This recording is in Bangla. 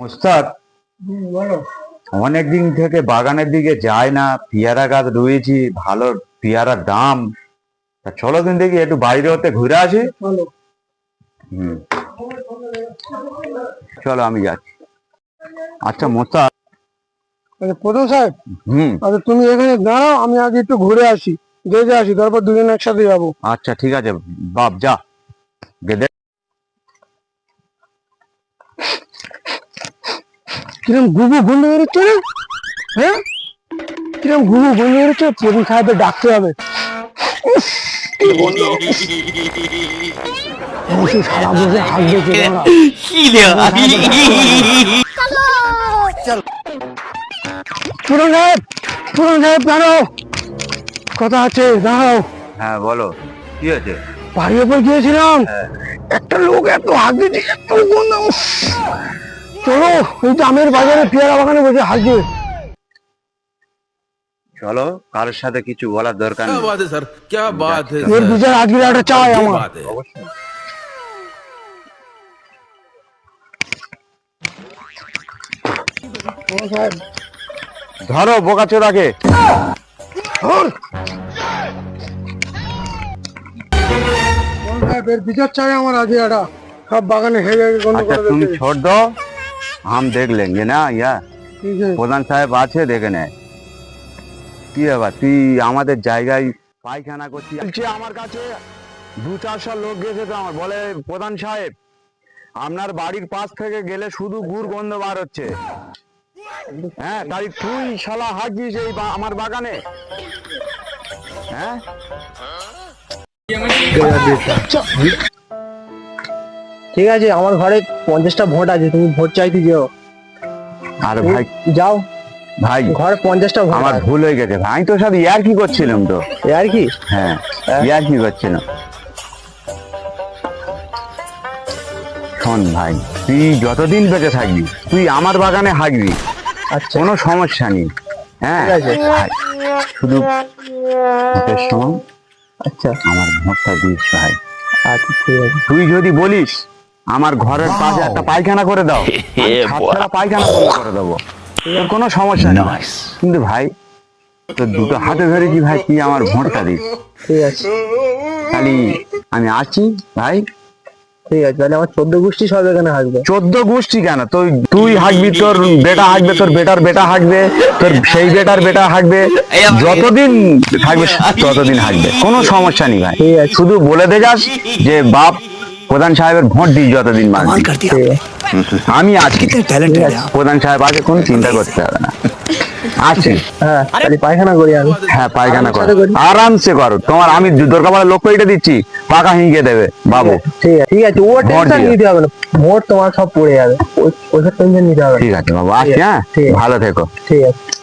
মুস্তাক বলো। অনেক দিন থেকে বাগানের দিকে যায় না পেয়ারা গাছ রয়েছি ভালো পেয়ারার দাম। তা চলো দিন দেখি একটু বাইরে হতে ঘুরে আসি। হুম। চলো আমি যাচ্ছি। আচ্ছা মোস্তাক আচ্ছা প্রধান সাহেব হুম। আচ্ছা তুমি এখানে দাঁড়াও আমি আগে একটু ঘুরে আসি। দেখে আসি তারপর দুজন একসাথে যাব। আচ্ছা ঠিক আছে। বাপ যা। গেদে কিরম গুবু গন্ধ বেরোচ্ছে না হ্যাঁ? কিরম গুবু গন্ধ বেরোচ্ছে প্রধান সাহেবের ডাকতে হবে। সারা বসে? সাহেব প্রধান সাহেব দাঁড়াও। কথা আছে দাঁড়াও। হ্যাঁ বলো। কি আছে বাড়ির উপর গিয়েছিলাম। একটা লোক এত হাত দিচ্ছে এত গন্ধ। চলো এই দামের বাজারে পেয়ারা বাগানে বসে হাসবে চলো কারোর সাথে কিছু বলার দরকার क्या নেই बात है सर क्या बात है এর सर বিচার আজকে একটা চাই क्या আমার बात है ও সাহেব, ধরো বোকা চোদাকে ধর। ও সাহেব, এর বিচার চাই আমার আজকে একটা সব বাগানে হেগে হেগে গন্ধ अच्छा করে तुम দিচ্ছে। छोड़ दो हम देख लेंगे ना या ঠিক আছে প্রধান সাহেব আছে দেখে নেয় কি ব্যাপার তুই আমাদের জায়গায় পায়খানা করছিস বলছে আমার কাছে দু চারশো লোক গেছে তো আমার বলে প্রধান সাহেব আপনার বাড়ির পাশ থেকে গেলে শুধু গুড় গন্ধ বার হচ্ছে হ্যাঁ তাই তুই শালা হাগিস এই বা- আমার বাগানে হ্যাঁ ঠিক আছে আমার ঘরে পঞ্চাশটা ভোট আছে তুমি ভোট চাইতে যেও। আর ভাই যাও। ভাই ঘরে পঞ্চাশটা ভোট আমার ভুল হয়ে গেছে। ভাই তো সব ইয়ার কি করছিলাম তো? আর কি? হ্যাঁ ইয়ার কি করছিলাম? শোন ভাই তুই যতদিন বেঁচে থাকবি তুই আমার বাগানে হাঁকবি আচ্ছা। কোনো সমস্যা নেই। হ্যাঁ। শুধু ভোটের সময় আচ্ছা। আমার ভোটটা দিস ভাই। আচ্ছা তুই যদি বলিস আমার ঘরের পাশে একটা পায়খানা করে দাও। পায়খানা বন্ধ করে দেবো। কোনো সমস্যা নেই। কিন্তু ভাই তোর দুটো হাতে ধরেছি ভাই তুই আমার ভোটটা দিস? ঠিক আছে। খালি আমি আছি ভাই। ঠিক আছে তাহলে আমার চোদ্দ গোষ্ঠী সব এখানে আসবে চোদ্দ গোষ্ঠী কেন? তুই তুই হাঁকবি তোর বেটা হাঁকবে তোর বেটার বেটা হাঁকবে তোর সেই বেটার বেটা হাঁকবে। যতদিন থাকবে ততদিন হাঁকবে। কোনো সমস্যা নেই ভাই। শুধু বলে দে যাস যে বাপ প্রধান সাহেবের ভোট দিস যতদিন আমি আছি প্রধান সাহেব আছে কোনো চিন্তা করতে হবে না। আছি হ্যাঁ পায়খানা করি আমি। হ্যাঁ পায়খানা কর। আরামসে করো। তোমার আমি দরকার লোক এটা দিচ্ছি পাকা হিঁকে দেবে বাবু। ঠিক আছে ঠিক আছে ও টেনশন দিও। নিতে হবে না। ভোট তোমার সব পড়ে যাবে। ওই- ওইসব টেনশন নিতে হবে না। ঠিক আছে বাবু আসছি হ্যাঁ? ঠিক আছে। ভালো থেকো। ঠিক আছে।